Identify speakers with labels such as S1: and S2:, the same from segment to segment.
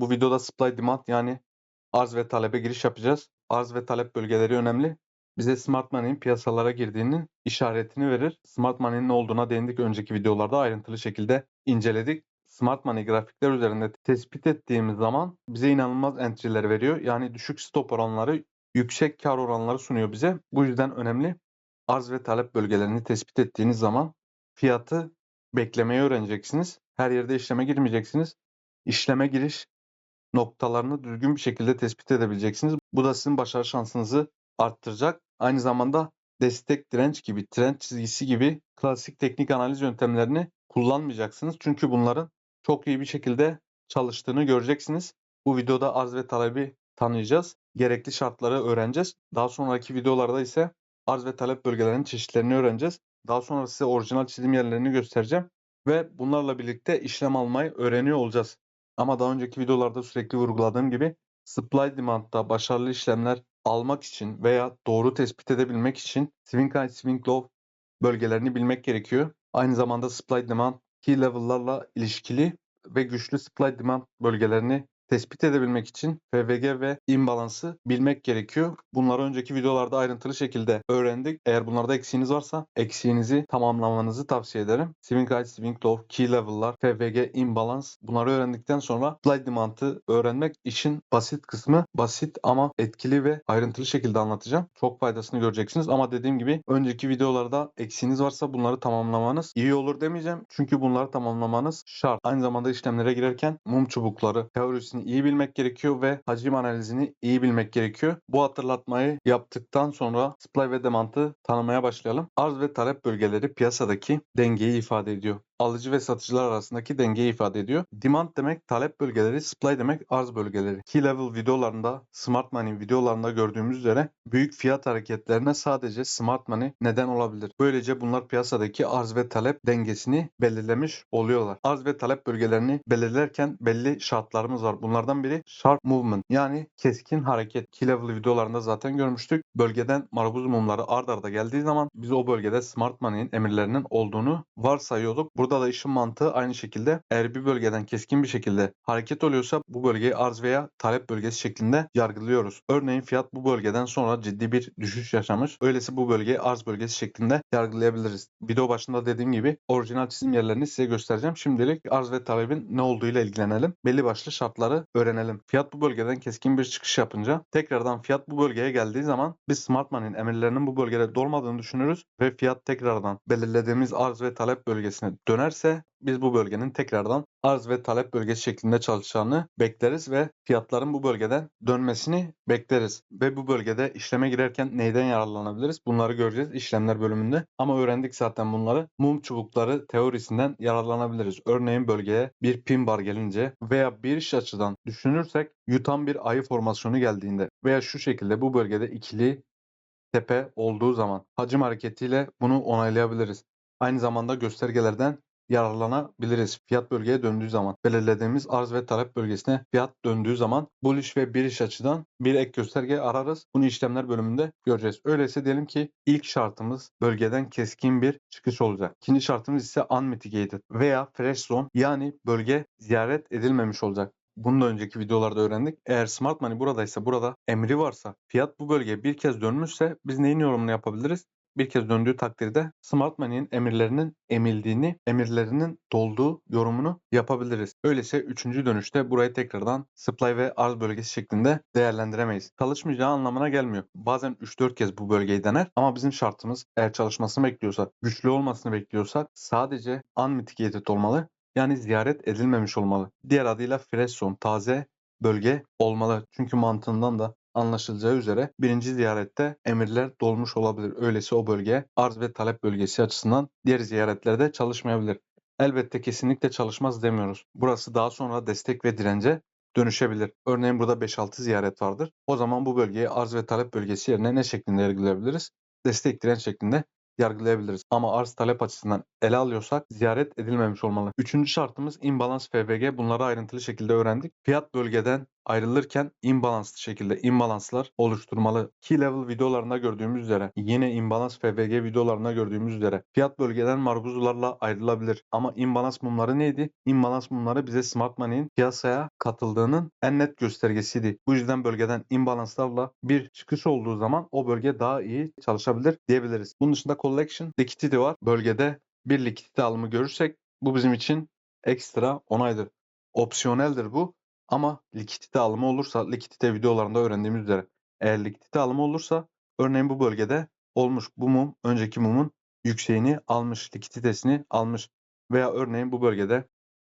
S1: Bu videoda supply demand yani arz ve talebe giriş yapacağız. Arz ve talep bölgeleri önemli. Bize smart money'in piyasalara girdiğinin işaretini verir. Smart money'nin ne olduğuna değindik önceki videolarda ayrıntılı şekilde inceledik. Smart money grafikler üzerinde tespit ettiğimiz zaman bize inanılmaz entry'ler veriyor. Yani düşük stop oranları, yüksek kar oranları sunuyor bize. Bu yüzden önemli. Arz ve talep bölgelerini tespit ettiğiniz zaman fiyatı beklemeyi öğreneceksiniz. Her yerde işleme girmeyeceksiniz. İşleme giriş noktalarını düzgün bir şekilde tespit edebileceksiniz. Bu da sizin başarı şansınızı arttıracak. Aynı zamanda destek direnç gibi, trend çizgisi gibi klasik teknik analiz yöntemlerini kullanmayacaksınız. Çünkü bunların çok iyi bir şekilde çalıştığını göreceksiniz. Bu videoda arz ve talebi tanıyacağız. Gerekli şartları öğreneceğiz. Daha sonraki videolarda ise arz ve talep bölgelerinin çeşitlerini öğreneceğiz. Daha sonra size orijinal çizim yerlerini göstereceğim ve bunlarla birlikte işlem almayı öğreniyor olacağız. Ama daha önceki videolarda sürekli vurguladığım gibi supply demand'da başarılı işlemler almak için veya doğru tespit edebilmek için swing high, swing low bölgelerini bilmek gerekiyor. Aynı zamanda supply demand key level'larla ilişkili ve güçlü supply demand bölgelerini tespit edebilmek için FVG ve imbalansı bilmek gerekiyor. Bunları önceki videolarda ayrıntılı şekilde öğrendik. Eğer bunlarda eksiğiniz varsa eksiğinizi tamamlamanızı tavsiye ederim. Swing high, swing low, key level'lar, FVG, imbalance bunları öğrendikten sonra supply demand'ı öğrenmek işin basit kısmı. Basit ama etkili ve ayrıntılı şekilde anlatacağım. Çok faydasını göreceksiniz ama dediğim gibi önceki videolarda eksiğiniz varsa bunları tamamlamanız iyi olur demeyeceğim. Çünkü bunları tamamlamanız şart. Aynı zamanda işlemlere girerken mum çubukları teorisini iyi bilmek gerekiyor ve hacim analizini iyi bilmek gerekiyor. Bu hatırlatmayı yaptıktan sonra supply ve demand'ı tanımaya başlayalım. Arz ve talep bölgeleri piyasadaki dengeyi ifade ediyor alıcı ve satıcılar arasındaki dengeyi ifade ediyor. Demand demek talep bölgeleri, supply demek arz bölgeleri. Key level videolarında, smart money videolarında gördüğümüz üzere büyük fiyat hareketlerine sadece smart money neden olabilir. Böylece bunlar piyasadaki arz ve talep dengesini belirlemiş oluyorlar. Arz ve talep bölgelerini belirlerken belli şartlarımız var. Bunlardan biri sharp movement yani keskin hareket. Key level videolarında zaten görmüştük. Bölgeden marabuz mumları ard arda geldiği zaman biz o bölgede smart money'in emirlerinin olduğunu varsayıyorduk. Burada Burada da işin mantığı aynı şekilde eğer bir bölgeden keskin bir şekilde hareket oluyorsa bu bölgeyi arz veya talep bölgesi şeklinde yargılıyoruz. Örneğin fiyat bu bölgeden sonra ciddi bir düşüş yaşamış. Öyleyse bu bölgeyi arz bölgesi şeklinde yargılayabiliriz. Video başında dediğim gibi orijinal çizim yerlerini size göstereceğim. Şimdilik arz ve talebin ne olduğuyla ilgilenelim. Belli başlı şartları öğrenelim. Fiyat bu bölgeden keskin bir çıkış yapınca tekrardan fiyat bu bölgeye geldiği zaman biz Smart Money'in emirlerinin bu bölgede dolmadığını düşünürüz ve fiyat tekrardan belirlediğimiz arz ve talep bölgesine döner dönerse biz bu bölgenin tekrardan arz ve talep bölgesi şeklinde çalışacağını bekleriz ve fiyatların bu bölgeden dönmesini bekleriz. Ve bu bölgede işleme girerken neyden yararlanabiliriz? Bunları göreceğiz işlemler bölümünde. Ama öğrendik zaten bunları. Mum çubukları teorisinden yararlanabiliriz. Örneğin bölgeye bir pin bar gelince veya bir iş açıdan düşünürsek yutan bir ayı formasyonu geldiğinde veya şu şekilde bu bölgede ikili tepe olduğu zaman hacim hareketiyle bunu onaylayabiliriz. Aynı zamanda göstergelerden yararlanabiliriz. Fiyat bölgeye döndüğü zaman belirlediğimiz arz ve talep bölgesine fiyat döndüğü zaman bullish ve bir iş açıdan bir ek gösterge ararız. Bunu işlemler bölümünde göreceğiz. Öyleyse diyelim ki ilk şartımız bölgeden keskin bir çıkış olacak. İkinci şartımız ise unmitigated veya fresh zone yani bölge ziyaret edilmemiş olacak. Bunu da önceki videolarda öğrendik. Eğer Smart Money buradaysa burada emri varsa fiyat bu bölgeye bir kez dönmüşse biz neyin yorumunu yapabiliriz? Bir kez döndüğü takdirde Smart Money'in emirlerinin emildiğini, emirlerinin dolduğu yorumunu yapabiliriz. Öyleyse üçüncü dönüşte burayı tekrardan supply ve arz bölgesi şeklinde değerlendiremeyiz. Çalışmayacağı anlamına gelmiyor. Bazen 3-4 kez bu bölgeyi dener ama bizim şartımız eğer çalışmasını bekliyorsak, güçlü olmasını bekliyorsak sadece unmitigated olmalı. Yani ziyaret edilmemiş olmalı. Diğer adıyla fresh zone, taze bölge olmalı. Çünkü mantığından da anlaşılacağı üzere birinci ziyarette emirler dolmuş olabilir. Öylesi o bölge arz ve talep bölgesi açısından diğer ziyaretlerde çalışmayabilir. Elbette kesinlikle çalışmaz demiyoruz. Burası daha sonra destek ve dirence dönüşebilir. Örneğin burada 5-6 ziyaret vardır. O zaman bu bölgeyi arz ve talep bölgesi yerine ne şeklinde yargılayabiliriz? Destek direnç şeklinde yargılayabiliriz. Ama arz talep açısından ele alıyorsak ziyaret edilmemiş olmalı. Üçüncü şartımız imbalans FVG. Bunları ayrıntılı şekilde öğrendik. Fiyat bölgeden ayrılırken imbalanslı şekilde imbalanslar oluşturmalı. Key level videolarında gördüğümüz üzere yine imbalans FVG videolarında gördüğümüz üzere fiyat bölgeden marbuzularla ayrılabilir. Ama imbalans mumları neydi? İmbalans mumları bize Smart Money'in piyasaya katıldığının en net göstergesiydi. Bu yüzden bölgeden imbalanslarla bir çıkış olduğu zaman o bölge daha iyi çalışabilir diyebiliriz. Bunun dışında collection liquidity var. Bölgede bir likidite alımı görürsek bu bizim için ekstra onaydır. Opsiyoneldir bu ama likidite alımı olursa likidite videolarında öğrendiğimiz üzere eğer likidite alımı olursa örneğin bu bölgede olmuş bu mum önceki mumun yükseğini almış likiditesini almış veya örneğin bu bölgede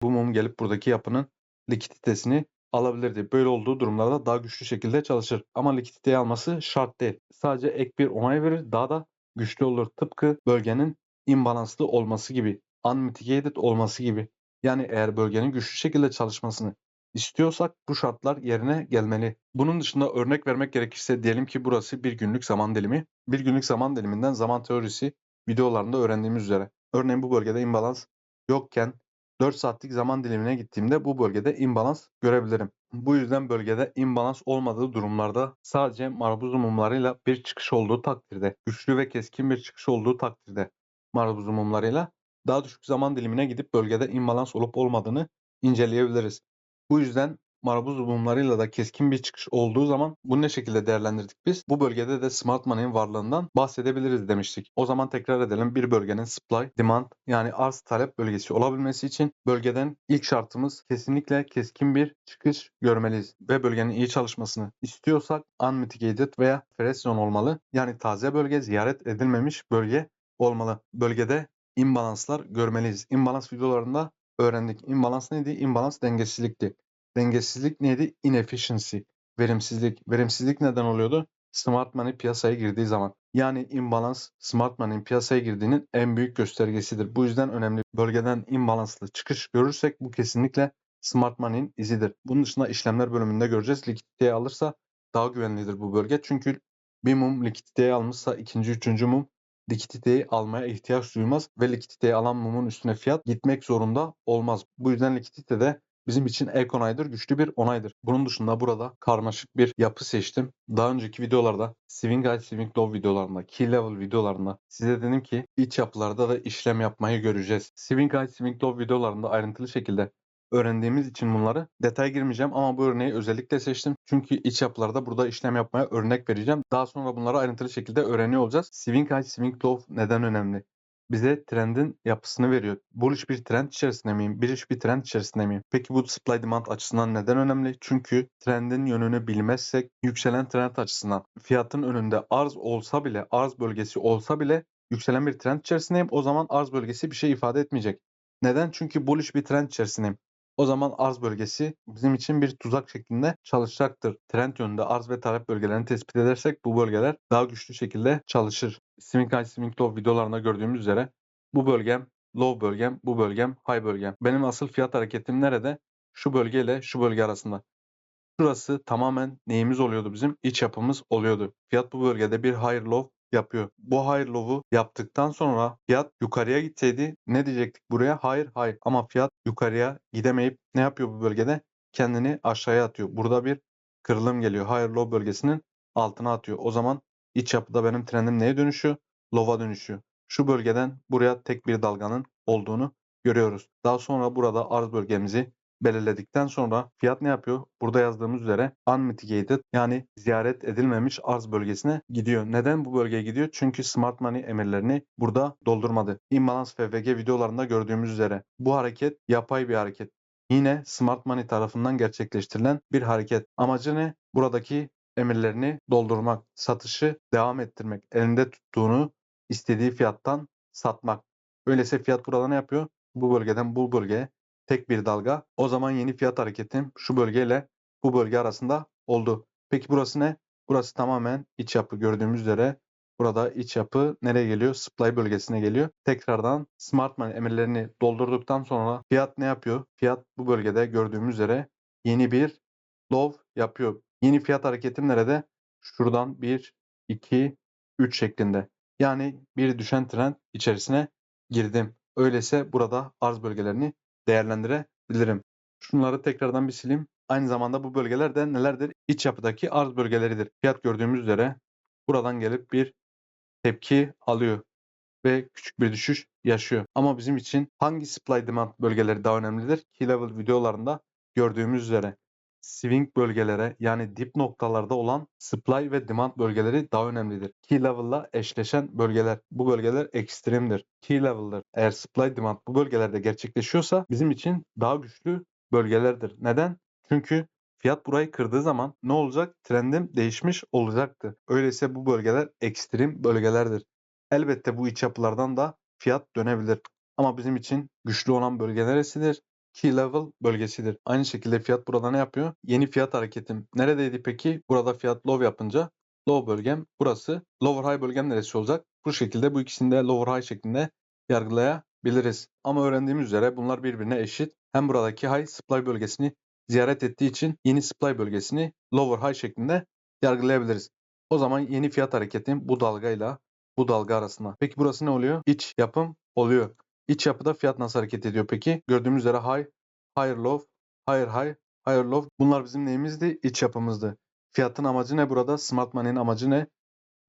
S1: bu mum gelip buradaki yapının likiditesini alabilirdi. Böyle olduğu durumlarda daha güçlü şekilde çalışır. Ama likiditeyi alması şart değil. Sadece ek bir onay verir daha da güçlü olur. Tıpkı bölgenin imbalanslı olması gibi, unmitigated olması gibi. Yani eğer bölgenin güçlü şekilde çalışmasını istiyorsak bu şartlar yerine gelmeli. Bunun dışında örnek vermek gerekirse diyelim ki burası bir günlük zaman dilimi. Bir günlük zaman diliminden zaman teorisi videolarında öğrendiğimiz üzere. Örneğin bu bölgede imbalans yokken 4 saatlik zaman dilimine gittiğimde bu bölgede imbalans görebilirim. Bu yüzden bölgede imbalans olmadığı durumlarda sadece marabuz mumlarıyla bir çıkış olduğu takdirde, güçlü ve keskin bir çıkış olduğu takdirde marabuz mumlarıyla daha düşük zaman dilimine gidip bölgede imbalans olup olmadığını inceleyebiliriz. Bu yüzden marabuz mumlarıyla da keskin bir çıkış olduğu zaman bunu ne şekilde değerlendirdik biz? Bu bölgede de Smart Money'in varlığından bahsedebiliriz demiştik. O zaman tekrar edelim. Bir bölgenin supply, demand yani arz talep bölgesi olabilmesi için bölgeden ilk şartımız kesinlikle keskin bir çıkış görmeliyiz. Ve bölgenin iyi çalışmasını istiyorsak unmitigated veya fresh zone olmalı. Yani taze bölge, ziyaret edilmemiş bölge olmalı. Bölgede imbalanslar görmeliyiz. İmbalans videolarında öğrendik. İmbalans neydi? İmbalans dengesizlikti. Dengesizlik neydi? Inefficiency. Verimsizlik. Verimsizlik neden oluyordu? Smart Money piyasaya girdiği zaman. Yani imbalans Smart Money'in piyasaya girdiğinin en büyük göstergesidir. Bu yüzden önemli. Bölgeden imbalanslı çıkış görürsek bu kesinlikle Smart Money'in izidir. Bunun dışında işlemler bölümünde göreceğiz. Likiditeyi alırsa daha güvenlidir bu bölge. Çünkü bir mum likiditeyi almışsa ikinci, üçüncü mum likiditeyi almaya ihtiyaç duymaz ve likiditeyi alan mumun üstüne fiyat gitmek zorunda olmaz. Bu yüzden likidite de bizim için ek onaydır, güçlü bir onaydır. Bunun dışında burada karmaşık bir yapı seçtim. Daha önceki videolarda Swing High, Swing Low videolarında, Key Level videolarında size dedim ki iç yapılarda da işlem yapmayı göreceğiz. Swing High, Swing Low videolarında ayrıntılı şekilde öğrendiğimiz için bunları detay girmeyeceğim ama bu örneği özellikle seçtim. Çünkü iç yapılarda burada işlem yapmaya örnek vereceğim. Daha sonra bunları ayrıntılı şekilde öğreniyor olacağız. Swing high, swing low neden önemli? Bize trendin yapısını veriyor. Bullish bir trend içerisinde miyim? Bearish bir trend içerisinde miyim? Peki bu supply demand açısından neden önemli? Çünkü trendin yönünü bilmezsek yükselen trend açısından fiyatın önünde arz olsa bile, arz bölgesi olsa bile yükselen bir trend içerisindeyim. O zaman arz bölgesi bir şey ifade etmeyecek. Neden? Çünkü bullish bir trend içerisindeyim. O zaman arz bölgesi bizim için bir tuzak şeklinde çalışacaktır. Trend yönünde arz ve talep bölgelerini tespit edersek bu bölgeler daha güçlü şekilde çalışır. Swing High, Swing Low videolarında gördüğümüz üzere bu bölgem low bölgem, bu bölgem high bölgem. Benim asıl fiyat hareketim nerede? Şu bölge ile şu bölge arasında. Şurası tamamen neyimiz oluyordu bizim? İç yapımız oluyordu. Fiyat bu bölgede bir higher low yapıyor. Bu higher low'u yaptıktan sonra fiyat yukarıya gitseydi ne diyecektik buraya? Hayır hayır ama fiyat yukarıya gidemeyip ne yapıyor bu bölgede? Kendini aşağıya atıyor. Burada bir kırılım geliyor. Higher low bölgesinin altına atıyor. O zaman iç yapıda benim trendim neye dönüşüyor? Low'a dönüşüyor. Şu bölgeden buraya tek bir dalganın olduğunu görüyoruz. Daha sonra burada arz bölgemizi belirledikten sonra fiyat ne yapıyor? Burada yazdığımız üzere unmitigated yani ziyaret edilmemiş arz bölgesine gidiyor. Neden bu bölgeye gidiyor? Çünkü Smart Money emirlerini burada doldurmadı. Imbalance FVG videolarında gördüğümüz üzere bu hareket yapay bir hareket. Yine Smart Money tarafından gerçekleştirilen bir hareket. Amacı ne? Buradaki emirlerini doldurmak, satışı devam ettirmek, elinde tuttuğunu istediği fiyattan satmak. Öyleyse fiyat burada ne yapıyor? Bu bölgeden bu bölgeye tek bir dalga. O zaman yeni fiyat hareketim şu bölgeyle bu bölge arasında oldu. Peki burası ne? Burası tamamen iç yapı gördüğümüz üzere. Burada iç yapı nereye geliyor? Supply bölgesine geliyor. Tekrardan Smart Money emirlerini doldurduktan sonra fiyat ne yapıyor? Fiyat bu bölgede gördüğümüz üzere yeni bir low yapıyor. Yeni fiyat hareketim nerede? Şuradan 1, 2, 3 şeklinde. Yani bir düşen trend içerisine girdim. Öyleyse burada arz bölgelerini değerlendirebilirim. Şunları tekrardan bir sileyim. Aynı zamanda bu bölgeler de nelerdir? İç yapıdaki arz bölgeleridir. Fiyat gördüğümüz üzere buradan gelip bir tepki alıyor ve küçük bir düşüş yaşıyor. Ama bizim için hangi supply demand bölgeleri daha önemlidir? Key level videolarında gördüğümüz üzere swing bölgelere yani dip noktalarda olan supply ve demand bölgeleri daha önemlidir. Key level'la eşleşen bölgeler. Bu bölgeler ekstremdir. Key level'dır. Eğer supply demand bu bölgelerde gerçekleşiyorsa bizim için daha güçlü bölgelerdir. Neden? Çünkü fiyat burayı kırdığı zaman ne olacak? Trendim değişmiş olacaktı. Öyleyse bu bölgeler ekstrem bölgelerdir. Elbette bu iç yapılardan da fiyat dönebilir. Ama bizim için güçlü olan bölge neresidir? Key level bölgesidir. Aynı şekilde fiyat burada ne yapıyor? Yeni fiyat hareketim neredeydi peki? Burada fiyat low yapınca low bölgem burası. Lower high bölgem neresi olacak? Bu şekilde bu ikisini de lower high şeklinde yargılayabiliriz. Ama öğrendiğimiz üzere bunlar birbirine eşit. Hem buradaki high supply bölgesini ziyaret ettiği için yeni supply bölgesini lower high şeklinde yargılayabiliriz. O zaman yeni fiyat hareketim bu dalgayla bu dalga arasında. Peki burası ne oluyor? İç yapım oluyor. İç yapıda fiyat nasıl hareket ediyor peki? Gördüğümüz üzere high, higher low, higher high, higher low. Bunlar bizim neyimizdi? İç yapımızdı. Fiyatın amacı ne burada? Smart money'nin amacı ne?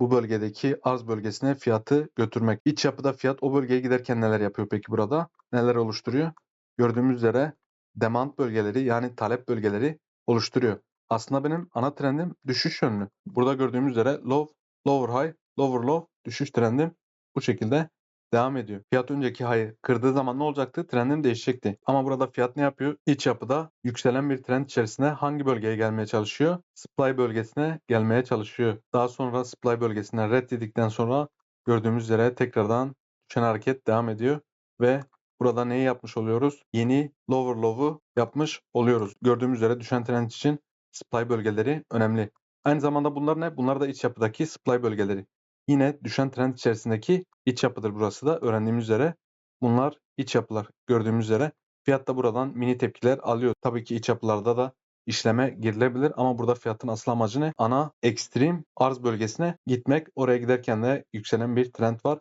S1: Bu bölgedeki arz bölgesine fiyatı götürmek. İç yapıda fiyat o bölgeye giderken neler yapıyor peki burada? Neler oluşturuyor? Gördüğümüz üzere demand bölgeleri yani talep bölgeleri oluşturuyor. Aslında benim ana trendim düşüş yönlü. Burada gördüğümüz üzere low, lower high, lower low düşüş trendim bu şekilde devam ediyor. Fiyat önceki high'ı kırdığı zaman ne olacaktı? Trendim değişecekti. Ama burada fiyat ne yapıyor? İç yapıda yükselen bir trend içerisinde hangi bölgeye gelmeye çalışıyor? Supply bölgesine gelmeye çalışıyor. Daha sonra supply bölgesinden reddedikten sonra gördüğümüz üzere tekrardan düşen hareket devam ediyor ve burada neyi yapmış oluyoruz? Yeni lower low'u yapmış oluyoruz. Gördüğümüz üzere düşen trend için supply bölgeleri önemli. Aynı zamanda bunlar ne? Bunlar da iç yapıdaki supply bölgeleri. Yine düşen trend içerisindeki iç yapıdır burası da öğrendiğimiz üzere. Bunlar iç yapılar gördüğümüz üzere. Fiyat da buradan mini tepkiler alıyor. Tabii ki iç yapılarda da işleme girilebilir ama burada fiyatın asıl amacı ne? Ana ekstrem arz bölgesine gitmek. Oraya giderken de yükselen bir trend var.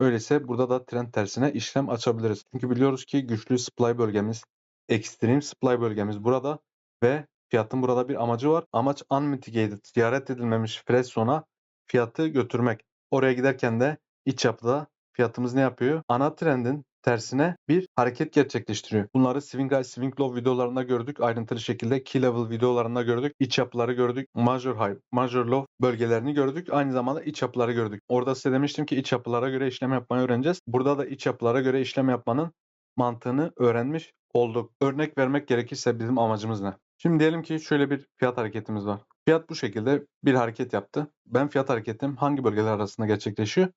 S1: Öyleyse burada da trend tersine işlem açabiliriz. Çünkü biliyoruz ki güçlü supply bölgemiz, ekstrem supply bölgemiz burada ve fiyatın burada bir amacı var. Amaç unmitigated, ziyaret edilmemiş fresh zone'a fiyatı götürmek. Oraya giderken de iç yapıda fiyatımız ne yapıyor? Ana trendin tersine bir hareket gerçekleştiriyor. Bunları Swing High, Swing Low videolarında gördük. Ayrıntılı şekilde Key Level videolarında gördük. İç yapıları gördük. Major High, Major Low bölgelerini gördük. Aynı zamanda iç yapıları gördük. Orada size demiştim ki iç yapılara göre işlem yapmayı öğreneceğiz. Burada da iç yapılara göre işlem yapmanın mantığını öğrenmiş olduk. Örnek vermek gerekirse bizim amacımız ne? Şimdi diyelim ki şöyle bir fiyat hareketimiz var. Fiyat bu şekilde bir hareket yaptı. Ben fiyat hareketim hangi bölgeler arasında gerçekleşiyor?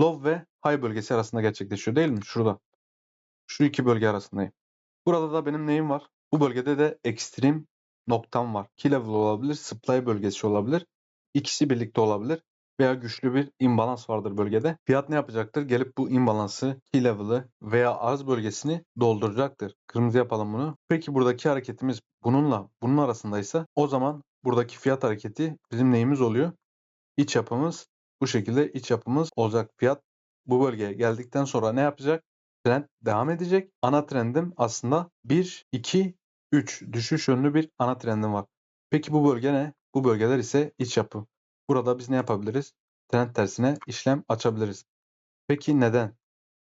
S1: Low ve high bölgesi arasında gerçekleşiyor değil mi? Şurada. Şu iki bölge arasındayım. Burada da benim neyim var? Bu bölgede de ekstrem noktam var. Key level olabilir, supply bölgesi olabilir. İkisi birlikte olabilir veya güçlü bir imbalans vardır bölgede. Fiyat ne yapacaktır? Gelip bu imbalansı, key level'ı veya arz bölgesini dolduracaktır. Kırmızı yapalım bunu. Peki buradaki hareketimiz bununla bunun arasındaysa o zaman buradaki fiyat hareketi bizim neyimiz oluyor? İç yapımız bu şekilde iç yapımız olacak. Fiyat bu bölgeye geldikten sonra ne yapacak? Trend devam edecek. Ana trendim aslında 1, 2, 3 düşüş yönlü bir ana trendim var. Peki bu bölge ne? Bu bölgeler ise iç yapı. Burada biz ne yapabiliriz? Trend tersine işlem açabiliriz. Peki neden?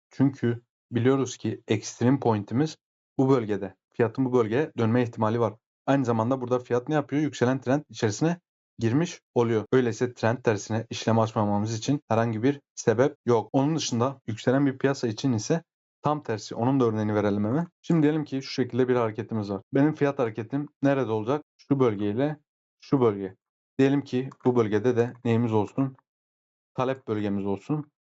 S1: Çünkü biliyoruz ki ekstrem pointimiz bu bölgede. Fiyatın bu bölgeye dönme ihtimali var. Aynı zamanda burada fiyat ne yapıyor? Yükselen trend içerisine girmiş oluyor. Öyleyse trend tersine işlem açmamamız için herhangi bir sebep yok. Onun dışında yükselen bir piyasa için ise tam tersi. Onun da örneğini verelim hemen. Şimdi diyelim ki şu şekilde bir hareketimiz var. Benim fiyat hareketim nerede olacak? Şu bölgeyle şu bölge. Diyelim ki bu bölgede de neyimiz olsun? Talep bölgemiz olsun.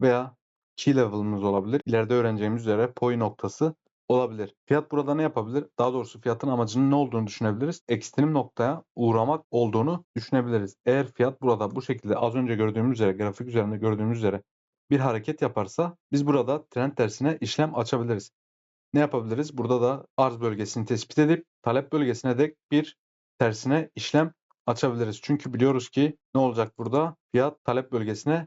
S1: Veya key level'ımız olabilir. İleride öğreneceğimiz üzere poi noktası olabilir. Fiyat burada ne yapabilir? Daha doğrusu fiyatın amacının ne olduğunu düşünebiliriz. Ekstrem noktaya uğramak olduğunu düşünebiliriz. Eğer fiyat burada bu şekilde az önce gördüğümüz üzere grafik üzerinde gördüğümüz üzere bir hareket yaparsa biz burada trend tersine işlem açabiliriz. Ne yapabiliriz? Burada da arz bölgesini tespit edip talep bölgesine de bir tersine işlem açabiliriz. Çünkü biliyoruz ki ne olacak burada? Fiyat talep bölgesine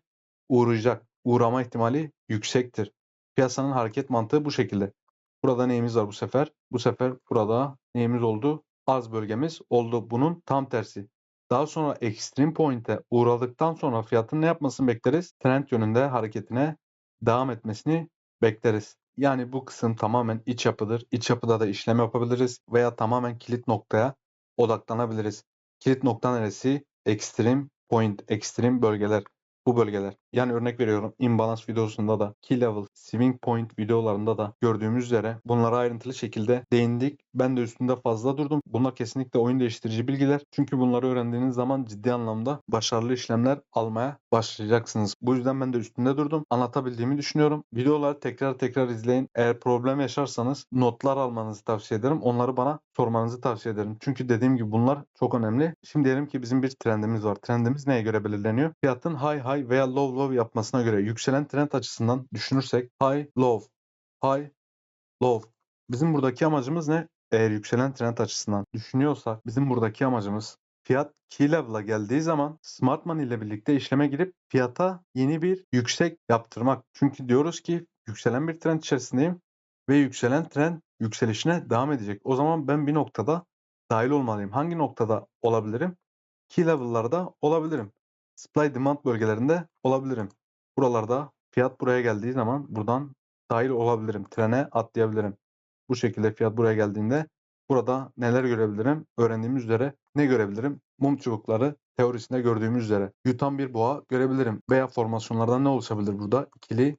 S1: uğrayacak. Uğrama ihtimali yüksektir. Piyasanın hareket mantığı bu şekilde. Burada neyimiz var bu sefer? Bu sefer burada neyimiz oldu? arz bölgemiz oldu. Bunun tam tersi. Daha sonra extreme point'e uğradıktan sonra fiyatın ne yapmasını bekleriz? Trend yönünde hareketine devam etmesini bekleriz. Yani bu kısım tamamen iç yapıdır. İç yapıda da işlem yapabiliriz veya tamamen kilit noktaya odaklanabiliriz. Kilit nokta neresi? Extreme point, extreme bölgeler. Bu bölgeler. Yani örnek veriyorum imbalance videosunda da key level, swing point videolarında da gördüğümüz üzere bunlara ayrıntılı şekilde değindik. Ben de üstünde fazla durdum. Bunlar kesinlikle oyun değiştirici bilgiler. Çünkü bunları öğrendiğiniz zaman ciddi anlamda başarılı işlemler almaya başlayacaksınız. Bu yüzden ben de üstünde durdum. Anlatabildiğimi düşünüyorum. Videoları tekrar tekrar izleyin. Eğer problem yaşarsanız notlar almanızı tavsiye ederim. Onları bana sormanızı tavsiye ederim. Çünkü dediğim gibi bunlar çok önemli. Şimdi diyelim ki bizim bir trendimiz var. Trendimiz neye göre belirleniyor? Fiyatın high high veya low low yapmasına göre yükselen trend açısından düşünürsek high low high low. Bizim buradaki amacımız ne? Eğer yükselen trend açısından düşünüyorsak bizim buradaki amacımız fiyat key level'a geldiği zaman Smart Money ile birlikte işleme girip fiyata yeni bir yüksek yaptırmak. Çünkü diyoruz ki yükselen bir trend içerisindeyim ve yükselen trend yükselişine devam edecek. O zaman ben bir noktada dahil olmalıyım. Hangi noktada olabilirim? Key level'larda olabilirim. Supply demand bölgelerinde olabilirim. Buralarda fiyat buraya geldiği zaman buradan dahil olabilirim. Trene atlayabilirim. Bu şekilde fiyat buraya geldiğinde burada neler görebilirim? Öğrendiğimiz üzere ne görebilirim? Mum çubukları teorisinde gördüğümüz üzere yutan bir boğa görebilirim. Veya formasyonlardan ne oluşabilir burada? İkili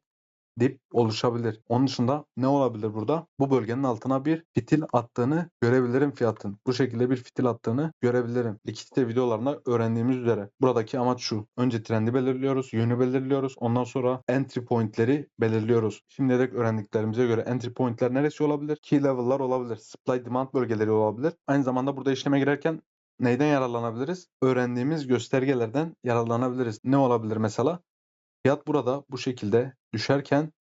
S1: dip oluşabilir. Onun dışında ne olabilir burada? Bu bölgenin altına bir fitil attığını görebilirim fiyatın. Bu şekilde bir fitil attığını görebilirim. Likidite videolarında öğrendiğimiz üzere. Buradaki amaç şu. Önce trendi belirliyoruz, yönü belirliyoruz. Ondan sonra entry point'leri belirliyoruz. Şimdiye öğrendiklerimize göre entry point'ler neresi olabilir? Key level'lar olabilir. Supply demand bölgeleri olabilir. Aynı zamanda burada işleme girerken neyden yararlanabiliriz? Öğrendiğimiz göstergelerden yararlanabiliriz. Ne olabilir mesela? Fiyat burada bu şekilde düşerken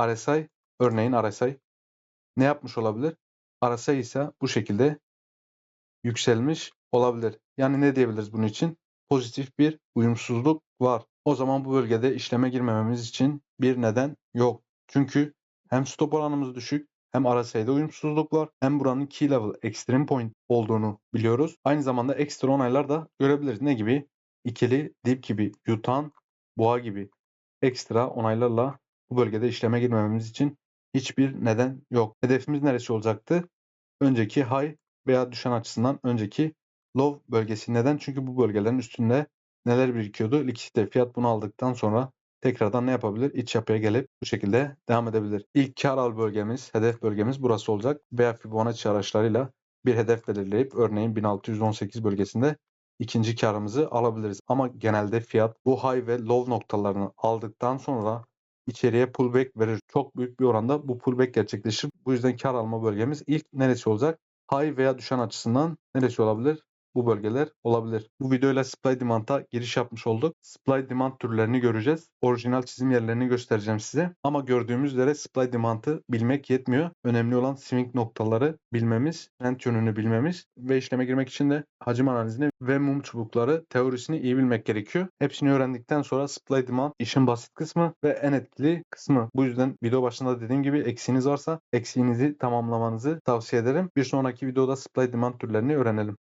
S1: RSI örneğin RSI ne yapmış olabilir? RSI ise bu şekilde yükselmiş olabilir. Yani ne diyebiliriz bunun için? Pozitif bir uyumsuzluk var. O zaman bu bölgede işleme girmememiz için bir neden yok. Çünkü hem stop oranımız düşük hem RSI'de uyumsuzluk var hem buranın key level extreme point olduğunu biliyoruz. Aynı zamanda ekstra onaylar da görebiliriz. Ne gibi? İkili dip gibi yutan boğa gibi ekstra onaylarla bu bölgede işleme girmememiz için hiçbir neden yok. Hedefimiz neresi olacaktı? Önceki high veya düşen açısından önceki low bölgesi. Neden? Çünkü bu bölgelerin üstünde neler birikiyordu? Likidite fiyat bunu aldıktan sonra tekrardan ne yapabilir? İç yapıya gelip bu şekilde devam edebilir. İlk kar al bölgemiz, hedef bölgemiz burası olacak. Veya Fibonacci araçlarıyla bir hedef belirleyip örneğin 1618 bölgesinde ikinci karımızı alabiliriz. Ama genelde fiyat bu high ve low noktalarını aldıktan sonra içeriye pullback verir. Çok büyük bir oranda bu pullback gerçekleşir. Bu yüzden kar alma bölgemiz ilk neresi olacak? High veya düşen açısından neresi olabilir? Bu bölgeler olabilir. Bu videoyla supply demand'a giriş yapmış olduk. Supply demand türlerini göreceğiz. Orijinal çizim yerlerini göstereceğim size. Ama gördüğümüz üzere supply demand'ı bilmek yetmiyor. Önemli olan swing noktaları bilmemiz, trend yönünü bilmemiz ve işleme girmek için de hacim analizini ve mum çubukları teorisini iyi bilmek gerekiyor. Hepsini öğrendikten sonra supply demand işin basit kısmı ve en etkili kısmı. Bu yüzden video başında dediğim gibi eksiğiniz varsa eksiğinizi tamamlamanızı tavsiye ederim. Bir sonraki videoda supply demand türlerini öğrenelim.